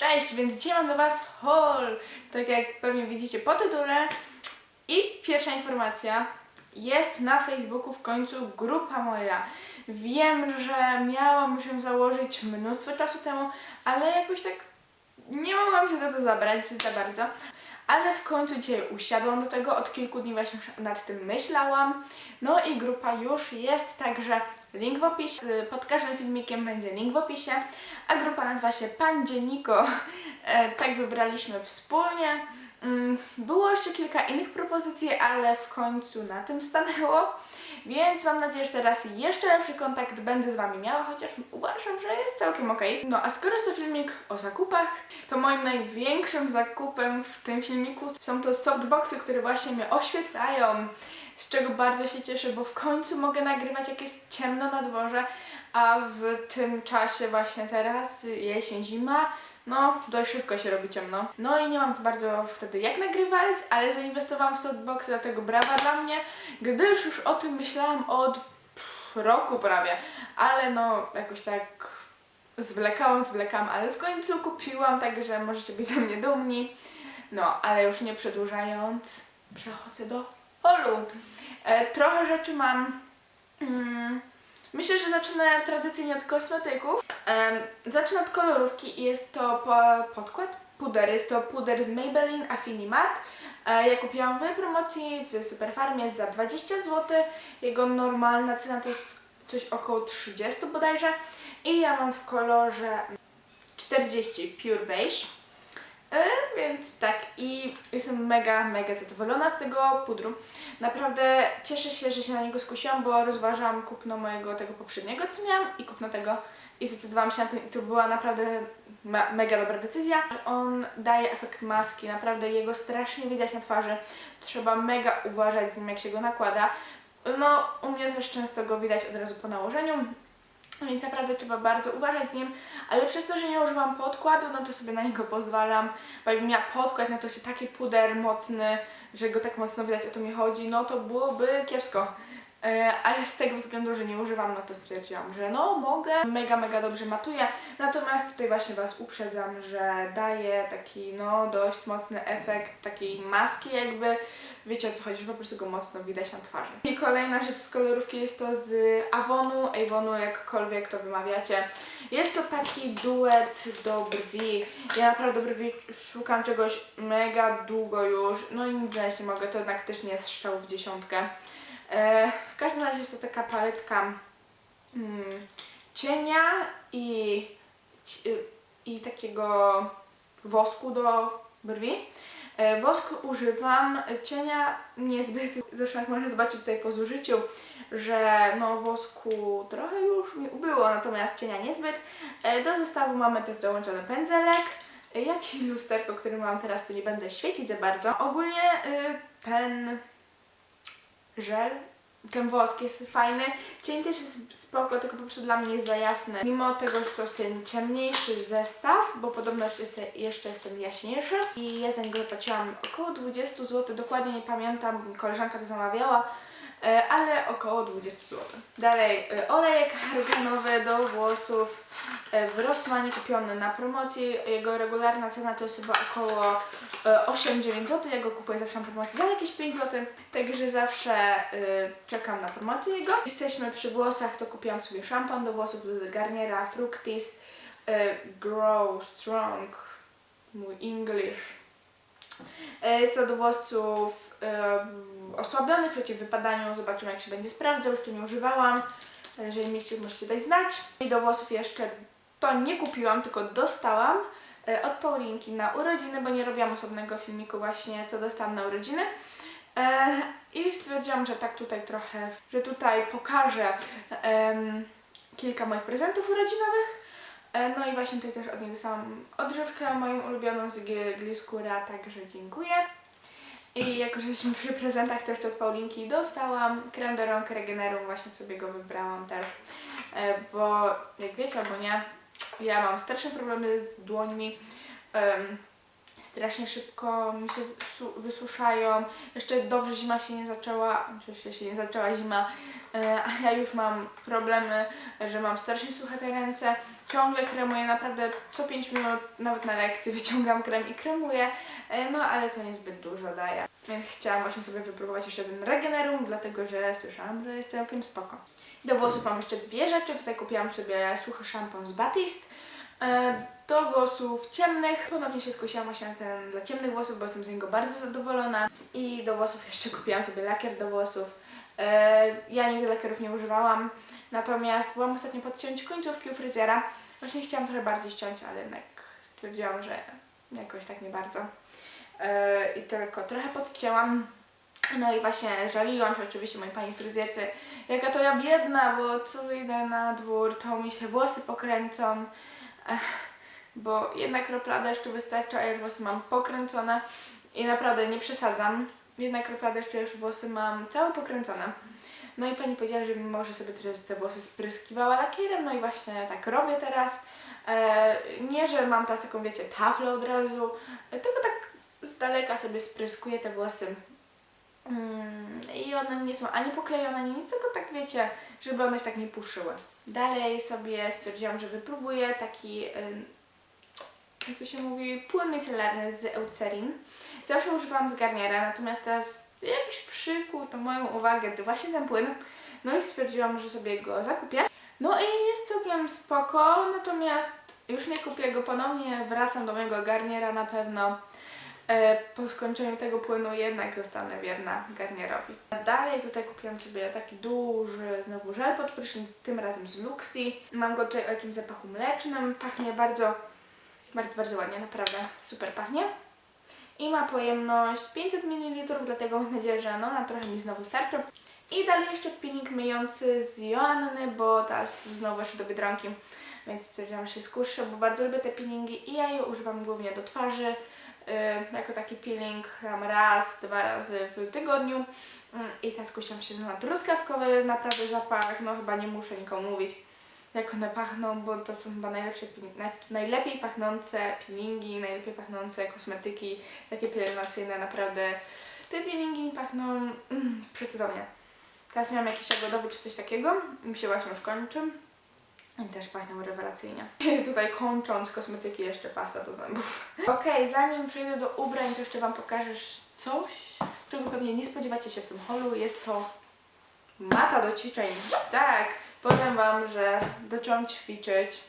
Cześć, więc dzisiaj mam dla Was haul, tak jak pewnie widzicie po tytule. I pierwsza informacja, jest na Facebooku w końcu grupa moja. Wiem, że miałam ją założyć mnóstwo czasu temu, ale jakoś tak nie mogłam się za to zabrać za bardzo. Ale w końcu dzisiaj usiadłam do tego, od kilku dni właśnie nad tym myślałam. No i grupa już jest, także link w opisie, pod każdym filmikiem będzie link w opisie, a grupa nazywa się Pan Dzienniko. E, tak wybraliśmy wspólnie. Mm, Było jeszcze kilka innych propozycji, ale w końcu na tym stanęło. Więc mam nadzieję, że teraz jeszcze lepszy kontakt będę z Wami miała, chociaż uważam, że jest całkiem ok. No a skoro jest to filmik o zakupach, to moim największym zakupem w tym filmiku są to softboxy, które właśnie mnie oświetlają. Z czego bardzo się cieszę, bo w końcu mogę nagrywać jak jest ciemno na dworze, a w tym czasie właśnie teraz, jesień, zima, no, dość szybko się robi ciemno. No i nie mam za bardzo wtedy jak nagrywać, ale zainwestowałam w softboxy, dlatego brawa dla mnie, gdyż już o tym myślałam od pff, roku prawie, ale no jakoś tak zwlekałam, zwlekałam, ale w końcu kupiłam, także możecie być ze mnie dumni. No, ale już nie przedłużając, przechodzę do holu. E, trochę rzeczy mam. Mm, myślę, że zacznę tradycyjnie od kosmetyków. Em, zacznę od kolorówki i jest to po, podkład, puder. Jest to puder z Maybelline Affini Matte. E, ja kupiłam w promocji w Superfarmie za 20 zł. Jego normalna cena to jest coś około 30 bodajże. I ja mam w kolorze 40 Pure Beige. E, więc tak, i jestem mega, mega zadowolona z tego pudru. Naprawdę cieszę się, że się na niego skusiłam, bo rozważałam kupno mojego tego poprzedniego, co miałam i kupno tego i zdecydowałam się na ten i to była naprawdę me- mega dobra decyzja. On daje efekt maski, naprawdę jego strasznie widać na twarzy. Trzeba mega uważać z nim, jak się go nakłada. No, u mnie też często go widać od razu po nałożeniu, więc naprawdę trzeba bardzo uważać z nim, ale przez to, że nie używam podkładu, no to sobie na niego pozwalam, bo jakbym miała podkład, no to się taki puder mocny, że go tak mocno widać, o to mi chodzi, no to byłoby kiepsko. Ale z tego względu, że nie używam, no to stwierdziłam, że no mogę, mega, mega dobrze matuje, natomiast tutaj właśnie Was uprzedzam, że daje taki no dość mocny efekt takiej maski jakby, wiecie o co chodzi, że po prostu go mocno widać na twarzy. I kolejna rzecz z kolorówki jest to z Avonu, Avonu jakkolwiek to wymawiacie. Jest to taki duet do brwi. Ja naprawdę brwi szukam czegoś mega długo już, no i nic znaleźć nie mogę, to jednak też nie jest strzał w dziesiątkę. E, w każdym razie jest to taka paletka mm, cienia i, ci- i takiego wosku do brwi. E, Wosk używam, cienia niezbyt. Zresztą jak można zobaczyć tutaj po zużyciu, że no wosku trochę już mi ubyło, natomiast cienia niezbyt. E, Do zestawu mamy też dołączony pędzelek, jak i lusterko, który mam teraz, tu nie będę świecić za bardzo. Ogólnie y, ten żel, ten wosk jest fajny. Cień też jest spoko, tylko po prostu dla mnie jest za jasne. Mimo tego, że to jest ten ciemniejszy zestaw, bo podobno jeszcze jest, jeszcze ten jaśniejszy. I ja za niego zapłaciłam około 20 zł, dokładnie nie pamiętam, koleżanka to zamawiała. E, Ale około 20 zł. Dalej, e, olejek arganowy do włosów e, w Rossmanie kupiony na promocji. Jego regularna cena to jest chyba około e, 8-9 zł. Ja go kupuję zawsze na promocji za jakieś 5 zł. Także zawsze czekam na promocję jego. Jesteśmy przy włosach, to kupiłam sobie szampan do włosów z Garniera Fructis Grow Strong. Mój English. Jest to do włosów osłabiony przeciw wypadaniu. Zobaczymy jak się będzie sprawdzał. Jeszcze nie używałam. Jeżeli mieliście, możecie dać znać. I do włosów jeszcze to nie kupiłam, tylko dostałam e, od Paulinki na urodziny, bo nie robiłam osobnego filmiku właśnie, co dostałam na urodziny. E, I stwierdziłam, że tak tutaj trochę, że tutaj pokażę em, kilka moich prezentów urodzinowych. E, No i właśnie tutaj też od niej dostałam odżywkę moją ulubioną z Gl- Gliscura, także dziękuję. I jako, że jesteśmy przy prezentach też od Paulinki dostałam krem do rąk Regenerum, właśnie sobie go wybrałam też, E, bo jak wiecie albo nie, ja mam straszne problemy z dłońmi. Em, strasznie szybko mi się wysu- wysuszają. Jeszcze dobrze zima się nie zaczęła, oczywiście się nie zaczęła zima, e, a ja już mam problemy, że mam strasznie suche te ręce. Ciągle kremuję, naprawdę co 5 minut, nawet na lekcji wyciągam krem i kremuję, e, no ale to niezbyt dużo daje. Więc chciałam właśnie sobie wypróbować jeszcze ten Regenerum, dlatego że słyszałam, że jest całkiem spoko. Do włosów mam jeszcze dwie rzeczy. Tutaj kupiłam sobie suchy szampon z Batiste. E, Do włosów ciemnych ponownie się skusiłam właśnie na ten dla ciemnych włosów, bo jestem z niego bardzo zadowolona. I do włosów jeszcze kupiłam sobie lakier do włosów. E, Ja nigdy lakierów nie używałam, natomiast byłam ostatnio podciąć końcówki u fryzjera. Właśnie chciałam trochę bardziej ściąć, ale jednak stwierdziłam, że jakoś tak nie bardzo. E, I tylko trochę podcięłam. No i właśnie żaliłam się oczywiście mojej pani fryzjerce, jaka to ja biedna, bo co wyjdę na dwór, to mi się włosy pokręcą, bo jedna kropla deszczu wystarczy, a już włosy mam pokręcone i naprawdę nie przesadzam. Jedna kropla deszczu, już włosy mam całe pokręcone. No i pani powiedziała, że może sobie teraz te włosy spryskiwała lakierem, no i właśnie tak robię teraz. E, nie, że mam teraz taką, wiecie, taflę od razu, e, tylko tak z daleka sobie spryskuję te włosy. Mm, I one nie są ani poklejone, ani nic, tylko tak wiecie, żeby one się tak nie puszyły. Dalej sobie stwierdziłam, że wypróbuję taki, ym, jak to się mówi, płyn micelarny z Eucerin. Zawsze używałam z garniera, natomiast teraz jakiś przykuł to moją uwagę to właśnie ten płyn. No i stwierdziłam, że sobie go zakupię. No i jest całkiem spoko, natomiast już nie kupię go ponownie, wracam do mojego garniera na pewno. E, po skończeniu tego płynu jednak zostanę wierna garnierowi. Dalej tutaj kupiłam sobie taki duży znowu żel pod prysznic, tym razem z Luxi. Mam go tutaj o jakimś zapachu mlecznym, pachnie bardzo, bardzo, bardzo ładnie, naprawdę super pachnie. I ma pojemność 500 ml, dlatego mam nadzieję, że no, na trochę mi znowu starczy. I dalej jeszcze peeling myjący z Joanny, bo teraz znowu weszły do Biedronki, więc stwierdziłam, że się skuszę, bo bardzo lubię te peelingi i ja je używam głównie do twarzy, jako taki peeling tam raz, dwa razy w tygodniu. Mm, I teraz skusiłam się na truskawkowy naprawdę zapach, no chyba nie muszę nikomu mówić jak one pachną, bo to są chyba najlepsze, najlepiej pachnące peelingi, najlepiej pachnące kosmetyki, takie pielęgnacyjne, naprawdę te peelingi pachną mm, przecudownie. Teraz miałam jakiś jagodowy czy coś takiego, mi się właśnie już kończy. I też pachną rewelacyjnie. Tutaj kończąc kosmetyki jeszcze pasta do zębów. Okej, zanim przejdę do ubrań, to jeszcze Wam pokażę coś, czego pewnie nie spodziewacie się w tym holu. Jest to mata do ćwiczeń. Tak, powiem Wam, że zaczęłam ćwiczyć.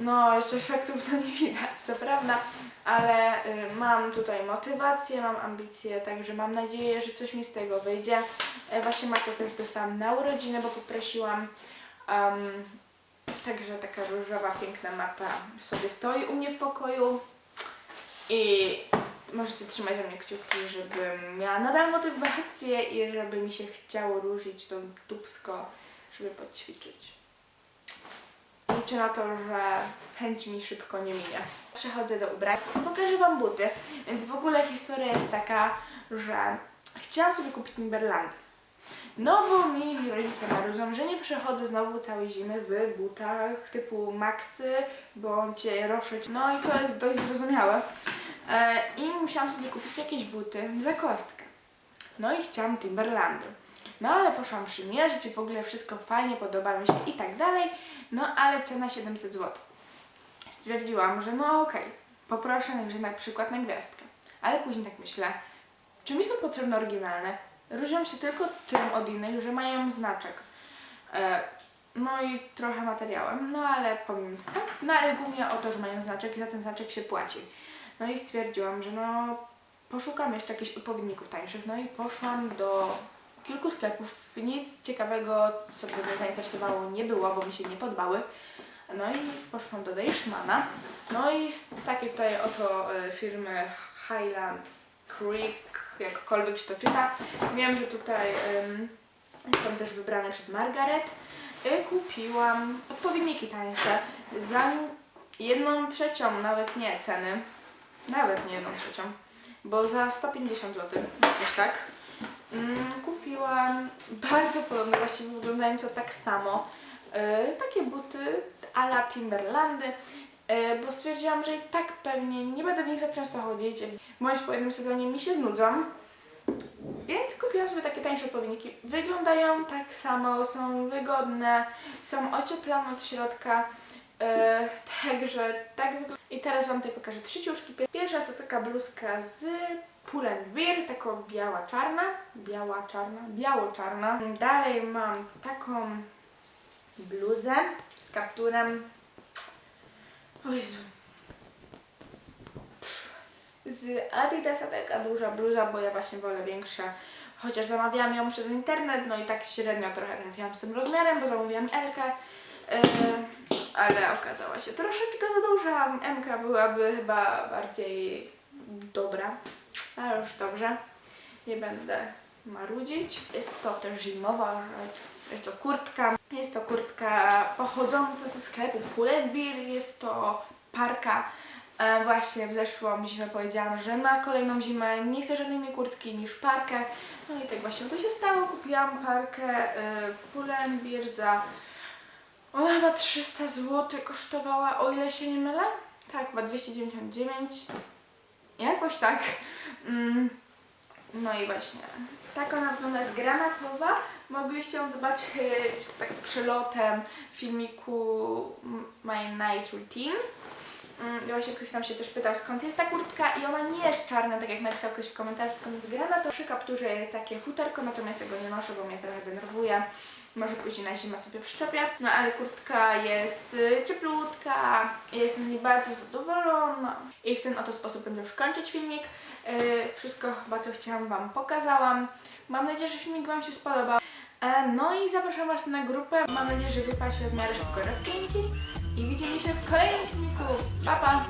No, jeszcze efektów to nie widać, co prawda, ale y, mam tutaj motywację, mam ambicje, także mam nadzieję, że coś mi z tego wyjdzie. E, właśnie matę też dostałam na urodziny, bo poprosiłam. Um, także taka różowa, piękna mata sobie stoi u mnie w pokoju i możecie trzymać za mnie kciuki, żebym miała nadal motywację i żeby mi się chciało ruszyć to dubsko, żeby poćwiczyć. Liczę na to, że chęć mi szybko nie minie. Przechodzę do ubrań. Pokażę Wam buty. Więc w ogóle historia jest taka, że chciałam sobie kupić Timberland. No bo mi rodzice marudzą, że nie przechodzę znowu całej zimy w butach typu Maxy bądź Roszyć. No i to jest dość zrozumiałe. E, I musiałam sobie kupić jakieś buty za kostkę. No i chciałam Timberlandu. No ale poszłam przymierzyć i w ogóle wszystko fajnie, podoba mi się i tak dalej. No ale cena 700 zł. Stwierdziłam, że no okej, poproszę najwyżej na przykład na gwiazdkę. Ale później tak myślę, czy mi są potrzebne oryginalne? Różnią się tylko tym od innych, że mają znaczek. E, no i trochę materiałem, no ale powiem tak, no ale głównie o to, że mają znaczek i za ten znaczek się płaci. No i stwierdziłam, że no poszukam jeszcze jakichś odpowiedników tańszych, no i poszłam do kilku sklepów. Nic ciekawego, co by mnie zainteresowało, nie było, bo mi się nie podobały. No i poszłam do Deichmana. No i z takiej tutaj oto e, firmy Highland Creek, jakkolwiek się to czyta. Wiem, że tutaj są też wybrane przez Margaret. Y, kupiłam odpowiedniki tańsze za jedną trzecią, nawet nie ceny. Nawet nie jedną trzecią, bo za 150 zł, jakoś tak. Mm, kupiłam bardzo podobne, właściwie wyglądające tak samo. y, takie buty a la Timberlandy. E, bo stwierdziłam, że i tak pewnie nie będę w nich za często chodzić, bądź po jednym sezonie mi się znudzą. Więc kupiłam sobie takie tańsze odpowiedniki. Wyglądają tak samo, są wygodne, są ocieplane od środka. e, także tak wygląda. I teraz Wam tutaj pokażę trzy ciuszki. Pierwsza jest to taka bluzka z Pull&Bear, taka biała-czarna. Biała-czarna, biało-czarna. Dalej mam taką bluzę z kapturem. O. Z Adidasa taka duża bluza, bo ja właśnie wolę większe. Chociaż zamawiałam ją przez internet, no i tak średnio trochę trafiłam z tym rozmiarem, bo zamówiłam L-kę. Yy, ale okazała się troszeczkę za duża. MK byłaby chyba bardziej dobra, ale już dobrze. Nie będę marudzić. Jest to też zimowa rzecz. Jest to kurtka. Jest to kurtka pochodząca ze sklepu Pull&Bear. Jest to parka. E, właśnie w zeszłą zimę powiedziałam, że na kolejną zimę nie chcę żadnej innej kurtki niż parkę. No i tak właśnie to się stało. Kupiłam parkę e, Pull&Bear za ona chyba 300 zł kosztowała, o ile się nie mylę. Tak, chyba 299. Jakoś tak. Mm. No i właśnie. Tak ona wygląda jest granatowa. Mogliście ją zobaczyć tak przelotem w filmiku My Night Routine. Mm, I właśnie ktoś tam się też pytał skąd jest ta kurtka i ona nie jest czarna, tak jak napisał ktoś w komentarzu, tylko jest granatowa. Przy kapturze jest takie futerko, natomiast ja go nie noszę, bo mnie trochę denerwuje. Może później na zimę sobie przyczepię. No ale kurtka jest y, cieplutka, jestem z niej bardzo zadowolona. I w ten oto sposób będę już kończyć filmik. Y, wszystko chyba co chciałam Wam pokazałam. Mam nadzieję, że filmik Wam się spodobał. E, No i zapraszam Was na grupę. Mam nadzieję, że grupa się w miarę szybko rozkręci. I widzimy się w kolejnym filmiku. Pa, pa!